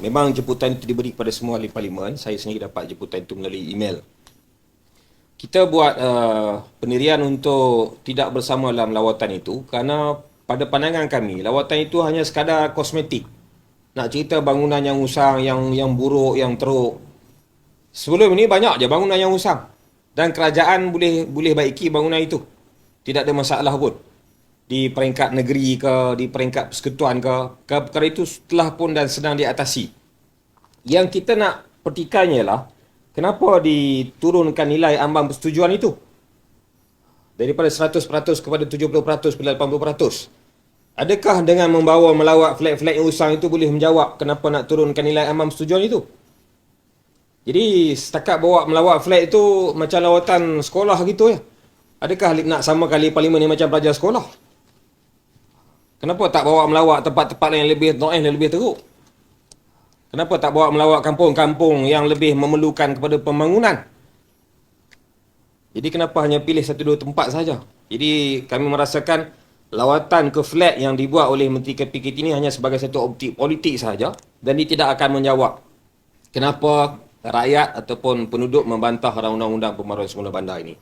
memang jemputan itu diberi kepada semua ahli parlimen. Saya sendiri dapat jemputan itu melalui email. Kita buat uh, pendirian untuk tidak bersama dalam lawatan itu kerana pada pandangan kami, lawatan itu hanya sekadar kosmetik. Nak cerita bangunan yang usang, yang yang buruk, yang teruk. Sebelum ini banyak je bangunan yang usang. Dan kerajaan boleh boleh baiki bangunan itu. Tidak ada masalah pun. Di peringkat negeri ke, di peringkat persekutuan ke, ke perkara itu telah pun dan sedang diatasi. Yang kita nak pertikannya lah, kenapa diturunkan nilai ambang persetujuan itu? Daripada 100% kepada 70% kepada 80%. Adakah dengan membawa melawat flag-flag yang usang itu boleh menjawab kenapa nak turunkan nilai ambang persetujuan itu? Jadi setakat bawa melawat flag itu macam lawatan sekolah gitu ya. Adakah nak sama kali parlimen ni macam pelajar sekolah? Kenapa tak bawa melawat tempat-tempat yang lebih noise dan lebih teruk? Kenapa tak bawa melawat kampung-kampung yang lebih memerlukan kepada pembangunan? Jadi kenapa hanya pilih satu dua tempat saja? Jadi kami merasakan lawatan ke flat yang dibuat oleh Menteri KPKT ini hanya sebagai satu optik politik saja dan dia tidak akan menjawab kenapa rakyat ataupun penduduk membantah undang-undang pembaruan semula bandar ini.